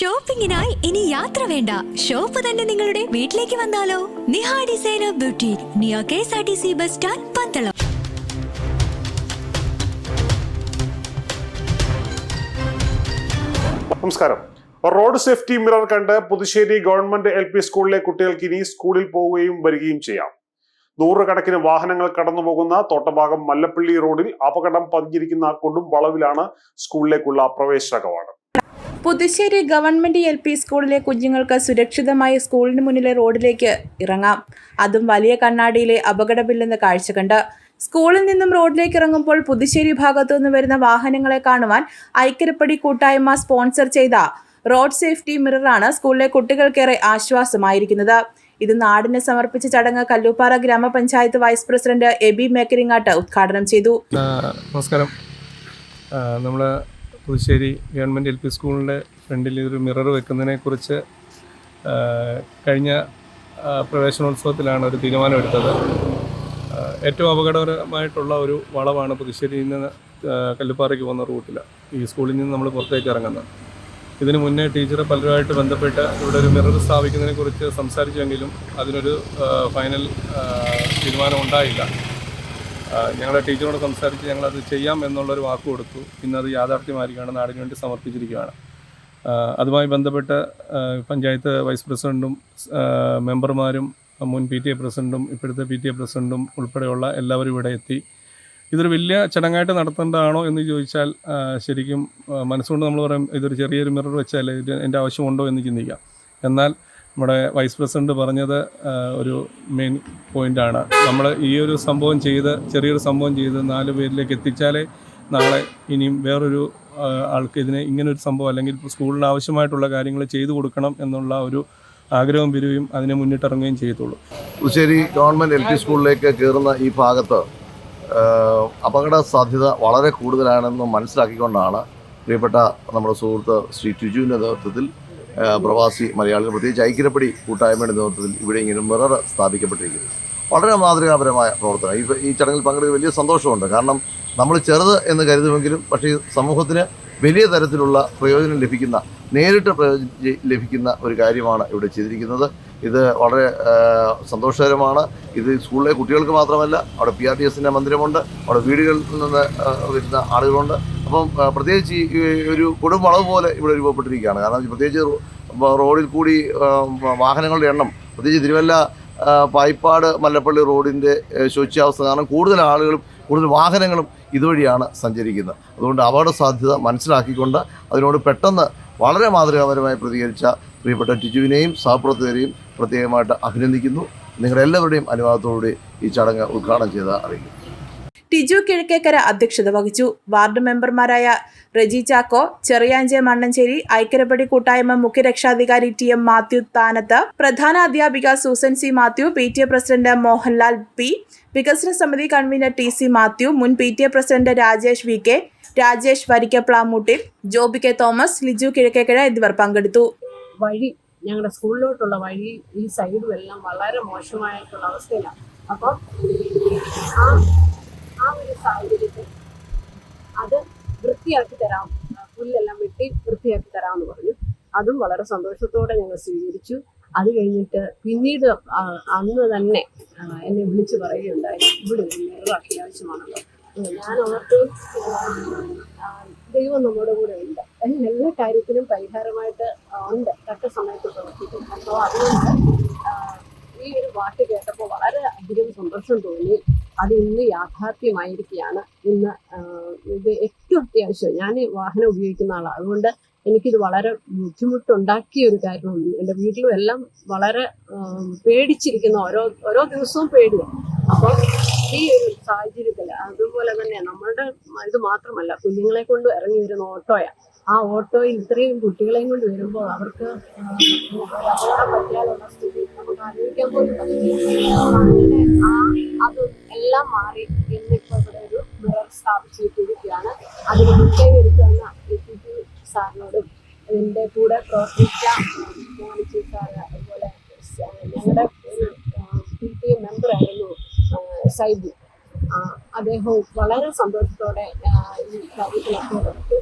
ഷോപ്പിംഗിനായി ഇനി യാത്ര വേണ്ട. ഷോപ്പ് തന്നെ നിങ്ങളുടെ വീട്ടിലേക്ക് വന്നാലോ? Niha designer beauty Neo K S R T C bus stand Pandalam. നമസ്കാരം. റോഡ് സേഫ്റ്റി മിറർ കണ്ട് പുതുശ്ശേരി ഗവൺമെന്റ് എൽ പി സ്കൂളിലെ കുട്ടികൾക്ക് ഇനി സ്കൂളിൽ പോവുകയും വരികയും ചെയ്യാം. നൂറുകണക്കിന് വാഹനങ്ങൾ കടന്നു പോകുന്ന തോട്ടഭാഗം മല്ലപ്പള്ളി റോഡിൽ അപകടം പതിഞ്ഞിരിക്കുന്ന കൊടും വളവിലാണ് സ്കൂളിലേക്കുള്ള പ്രവേശന കവാടം പുതുശ്ശേരി ഗവൺമെന്റ് എൽ പി സ്കൂളിലെ കുഞ്ഞുങ്ങൾക്ക് സുരക്ഷിതമായി സ്കൂളിന് മുന്നിലെ റോഡിലേക്ക് ഇറങ്ങാം. അതും വലിയ കണ്ണാടിയിലെ അപകടമില്ലെന്ന് കാഴ്ച കണ്ട് സ്കൂളിൽ നിന്നും റോഡിലേക്ക് ഇറങ്ങുമ്പോൾ പുതുശ്ശേരി ഭാഗത്തു നിന്ന് വരുന്ന വാഹനങ്ങളെ കാണുവാൻ ഐക്യരപ്പടി കൂട്ടായ്മ സ്പോൺസർ ചെയ്ത റോഡ് സേഫ്റ്റി മിററാണ് സ്കൂളിലെ കുട്ടികൾക്കേറെ ആശ്വാസമായിരിക്കുന്നത്. ഇത് നാടിന് സമർപ്പിച്ച ചടങ്ങ് കല്ലൂപ്പാറ ഗ്രാമപഞ്ചായത്ത് വൈസ് പ്രസിഡന്റ് എബി മേക്കരിങ്ങാട്ട് ഉദ്ഘാടനം ചെയ്തു. നമസ്കാരം. നമ്മൾ പുതുശ്ശേരി ഗവൺമെന്റ് എൽ പി സ്കൂളിന്റെ ഫ്രണ്ടിൽ ഒരു മിറർ വെക്കുന്നതിനെക്കുറിച്ച് കഴിഞ്ഞ പ്രവേശനോത്സവത്തിലാണ് ഒരു തീരുമാനമെടുത്തത്. ഏറ്റവും അപകടകരമായിട്ടുള്ള ഒരു വളവാണ് പുതുശ്ശേരിയിൽ നിന്ന് കല്ലുപ്പാറയ്ക്ക് പോകുന്ന റൂട്ടിൽ ഈ സ്കൂളിൽ നിന്ന് നമ്മൾ പുറത്തേക്ക് ഇറങ്ങുന്നത്. ഇതിനു മുന്നേ ടീച്ചർ പലരുമായിട്ട് ബന്ധപ്പെട്ട് ഇവിടെ ഒരു മിറർ സ്ഥാപിക്കുന്നതിനെക്കുറിച്ച് സംസാരിച്ചെങ്കിലും അതിനൊരു ഫൈനൽ തീരുമാനം ഉണ്ടായില്ല ഞങ്ങളുടെ ടീച്ചറോട് സംസാരിച്ച് ഞങ്ങളത് ചെയ്യാം എന്നുള്ളൊരു വാക്ക് കൊടുത്തു. ഇന്ന് അത് യാഥാർത്ഥ്യമായിരിക്കുകയാണ് നാടിന് വേണ്ടി സമർപ്പിച്ചിരിക്കുകയാണ്. അതുമായി ബന്ധപ്പെട്ട് പഞ്ചായത്ത് വൈസ് പ്രസിഡന്റും മെമ്പർമാരും മുൻ പി ടി എ പ്രസിഡന്റും ഇപ്പോഴത്തെ പി ടി എ പ്രസിഡന്റും ഉൾപ്പെടെയുള്ള എല്ലാവരും ഇവിടെ എത്തി. ഇതൊരു വലിയ ചടങ്ങായിട്ട് നടത്തേണ്ടതാണോ എന്ന് ചോദിച്ചാൽ ശരിക്കും മനസ്സുകൊണ്ട് നമ്മൾ പറയും ഇതൊരു ചെറിയൊരു മിറർ വെച്ചാൽ ഇത് എന്റെ ആവശ്യമുണ്ടോ എന്ന് ചിന്തിക്കാം. എന്നാൽ നമ്മുടെ വൈസ് പ്രസിഡന്റ് പറഞ്ഞത് ഒരു മെയിൻ പോയിന്റ് ആണ് നമ്മൾ ഈ ഒരു സംഭവം ചെയ്ത് ചെറിയൊരു സംഭവം ചെയ്ത് നാല് പേരിലേക്ക് എത്തിച്ചാലേ നാളെ ഇനിയും വേറൊരു ആൾക്ക് ഇതിനെ ഇങ്ങനൊരു സംഭവം അല്ലെങ്കിൽ സ്കൂളിന് ആവശ്യമായിട്ടുള്ള കാര്യങ്ങൾ ചെയ്തു കൊടുക്കണം എന്നുള്ള ഒരു ആഗ്രഹവും വിരുവും അതിനെ മുന്നിട്ടിറങ്ങുകയും ചെയ്യത്തുള്ളൂ. പുതുശ്ശേരി ഗവൺമെന്റ് എൽ പി സ്കൂളിലേക്ക് കയറുന്ന ഈ ഭാഗത്ത് അപകട സാധ്യത വളരെ കൂടുതലാണെന്ന് മനസ്സിലാക്കിക്കൊണ്ടാണ് പ്രിയപ്പെട്ട നമ്മുടെ സുഹൃത്ത് ശ്രീ ടിജുവിന്റെ നേതൃത്വത്തിൽ പ്രവാസി മലയാളികൾ പ്രത്യേകിച്ച് ഐക്യരപ്പടി കൂട്ടായ്മയുടെ നേതൃത്വത്തിൽ ഇവിടെ ഇങ്ങനെ മിറർ സ്ഥാപിക്കപ്പെട്ടിരിക്കുന്നു. വളരെ മാതൃകാപരമായ പ്രവർത്തനം. ഈ ഈ ചടങ്ങിൽ പങ്കെടുക്കുന്ന വലിയ സന്തോഷമുണ്ട്. കാരണം നമ്മൾ ചെറുത് എന്ന് കരുതുമെങ്കിലും പക്ഷേ സമൂഹത്തിന് വലിയ തരത്തിലുള്ള പ്രയോജനം ലഭിക്കുന്ന നേരിട്ട് പ്രയോജനം ലഭിക്കുന്ന ഒരു കാര്യമാണ് ഇവിടെ ചെയ്തിരിക്കുന്നത്. ഇത് വളരെ സന്തോഷകരമാണ്. ഇത് സ്കൂളിലെ കുട്ടികൾക്ക് മാത്രമല്ല അവിടെ പി ആർ ടി എസിന്റെ മന്ദിരമുണ്ട്. അവിടെ വീടുകളിൽ നിന്ന് വരുന്ന ആളുകളുണ്ട്. അപ്പം പ്രത്യേകിച്ച് ഈ ഒരു കൊടും വളവ് പോലെ ഇവിടെ രൂപപ്പെട്ടിരിക്കുകയാണ്. കാരണം പ്രത്യേകിച്ച് റോഡിൽ കൂടി വാഹനങ്ങളുടെ എണ്ണം പ്രത്യേകിച്ച് തിരുവല്ല പായിപ്പാട് മല്ലപ്പള്ളി റോഡിന്റെ ശോച്യാവസ്ഥ കാരണം കൂടുതൽ ആളുകളും കൂടുതൽ വാഹനങ്ങളും ഇതുവഴിയാണ് സഞ്ചരിക്കുന്നത്. അതുകൊണ്ട് അപകട സാധ്യത മനസ്സിലാക്കിക്കൊണ്ട് അതിനോട് പെട്ടെന്ന് വളരെ മാതൃകാപരമായി പ്രതികരിച്ച പ്രിയപ്പെട്ട ടിജുവിനെയും സഹപ്രവർത്തകരെയും പ്രത്യേകമായിട്ട് അഭിനന്ദിക്കുന്നു. നിങ്ങളുടെ എല്ലാവരുടെയും അനുവാദത്തോടുകൂടി ഈ ചടങ്ങ് ഉദ്ഘാടനം ചെയ്ത് അറിയിക്കുന്നു. ടിജു കിഴക്കേക്കര അധ്യക്ഷത വഹിച്ചു. വാർഡ് മെമ്പർമാരായ റെജി ചാക്കോ ചെറിയാഞ്ചെ മണ്ണഞ്ചേരി ഐക്യരപ്പടി കൂട്ടായ്മ മുഖ്യരക്ഷാധികാരി ടി എം മാത്യു താനത്ത് പ്രധാന അധ്യാപിക Susan C Mathew P T A president Mohanlal P വികസന സമിതി കൺവീനർ ടി സി മാത്യു മുൻ P T A president Rajesh V K Rajesh Varikkaplamoottil Joby K Thomas Liju Kizhakkekkara എന്നിവർ പങ്കെടുത്തു. വഴി ഞങ്ങളുടെ സ്കൂളിലോട്ടുള്ള വഴി ഈ സൈഡും എല്ലാം വളരെ മോശമായിട്ടുള്ള അവസ്ഥയിലാണ് അപ്പം ആ ഒരു സാഹചര്യത്തിൽ അത് വൃത്തിയാക്കി തരാം. പുല്ലെല്ലാം വെട്ടി വൃത്തിയാക്കി തരാമെന്ന് പറഞ്ഞു. അതും വളരെ സന്തോഷത്തോടെ ഞങ്ങൾ സ്വീകരിച്ചു. അത് കഴിഞ്ഞിട്ട് പിന്നീട് അന്ന് തന്നെ എന്നെ വിളിച്ചു പറയുകയുണ്ടായി. ഇവിടെ ഒരു നിറവ് അത്യാവശ്യമാണല്ലോ ദൈവം നമ്മുടെ കൂടെ ഉണ്ട്. എല്ലാ കാര്യത്തിനും പരിഹാരമായിട്ട് ഉണ്ട്. തക്ക സമയത്ത് പ്രവർത്തിക്കും. അപ്പോൾ അതുകൊണ്ട് ഈ ഒരു വാക്ക് കേട്ടപ്പോൾ വളരെ അധികം സന്തോഷം തോന്നി. അത് ഇന്ന് യാഥാർത്ഥ്യമായിരിക്കുകയാണ്. ഇന്ന് ഇത് ഏറ്റവും അത്യാവശ്യം. ഞാൻ വാഹനം ഉപയോഗിക്കുന്ന ആളാണ് അതുകൊണ്ട് എനിക്കിത് വളരെ ബുദ്ധിമുട്ടുണ്ടാക്കിയ ഒരു കാര്യമാണ്. എന്റെ വീട്ടിലും എല്ലാം വളരെ പേടിച്ചിരിക്കുന്ന ഓരോ ഓരോ ദിവസവും പേടിയാണ് അപ്പോൾ ഈ ഒരു സാഹചര്യത്തിൽ അതുപോലെ തന്നെ നമ്മളുടെ ഇത് മാത്രമല്ല കുഞ്ഞുങ്ങളെ കൊണ്ട് ഇറങ്ങി വരുന്ന ഓട്ടോയാണ് ആ ഓട്ടോ ഇത്രയും കുട്ടികളെയും കൊണ്ട് വരുമ്പോൾ അവർക്ക് ആ, അത് എല്ലാം മാറി ഇന്നിപ്പോൾ ഇവിടെ ഒരു മിറർ സ്ഥാപിച്ചിരിക്കുകയാണ്. അതിന് മുൻകൈ എടുക്കുന്ന എ സാറിനോടും എന്റെ കൂടെ പ്രവർത്തിച്ച മോണിച്ചി സാറ് അതുപോലെ ഞങ്ങളുടെ പി ടി എ മെമ്പറായിരുന്നു സൈബു. അദ്ദേഹവും വളരെ സന്തോഷത്തോടെ ഈ കാര്യത്തിലൊക്കെ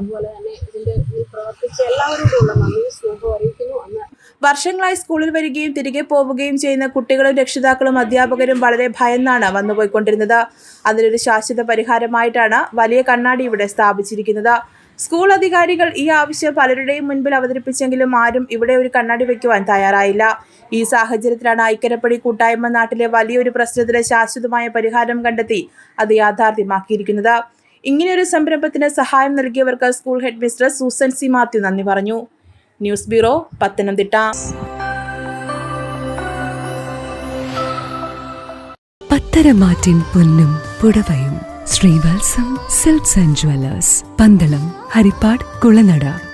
അതുപോലെ തന്നെ ഇതിന്റെ പ്രവർത്തിച്ച എല്ലാവരോടുമുള്ള നന്ദി വർഷങ്ങളായി സ്കൂളിൽ വരികയും തിരികെ പോവുകയും ചെയ്യുന്ന കുട്ടികളും രക്ഷിതാക്കളും അധ്യാപകരും വളരെ ഭയന്നാണ് വന്നുപോയിക്കൊണ്ടിരുന്നത്. അതിനൊരു ശാശ്വത പരിഹാരമായിട്ടാണ് വലിയ കണ്ണാടി ഇവിടെ സ്ഥാപിച്ചിരിക്കുന്നത്. സ്കൂൾ അധികാരികൾ ഈ ആവശ്യം പലരുടെയും മുൻപിൽ അവതരിപ്പിച്ചെങ്കിലും ആരും ഇവിടെ ഒരു കണ്ണാടി വയ്ക്കുവാൻ തയ്യാറായില്ല. ഈ സാഹചര്യത്തിലാണ് ഐക്യരപ്പടി കൂട്ടായ്മ നാട്ടിലെ വലിയൊരു പ്രശ്നത്തിന് ശാശ്വതമായ പരിഹാരം കണ്ടെത്തി അത് യാഥാർത്ഥ്യമാക്കിയിരിക്കുന്നത്. ഇങ്ങനെയൊരു സംരംഭത്തിന് സഹായം നൽകിയവർക്ക് school head mistress Susan C Mathew നന്ദി പറഞ്ഞു. News bureau Pathanamthitta. പത്തരമാറ്റിൻ പൊന്നും പുടവയും Srivatsam silks and jewellers Pandalam Haripad Kulanada.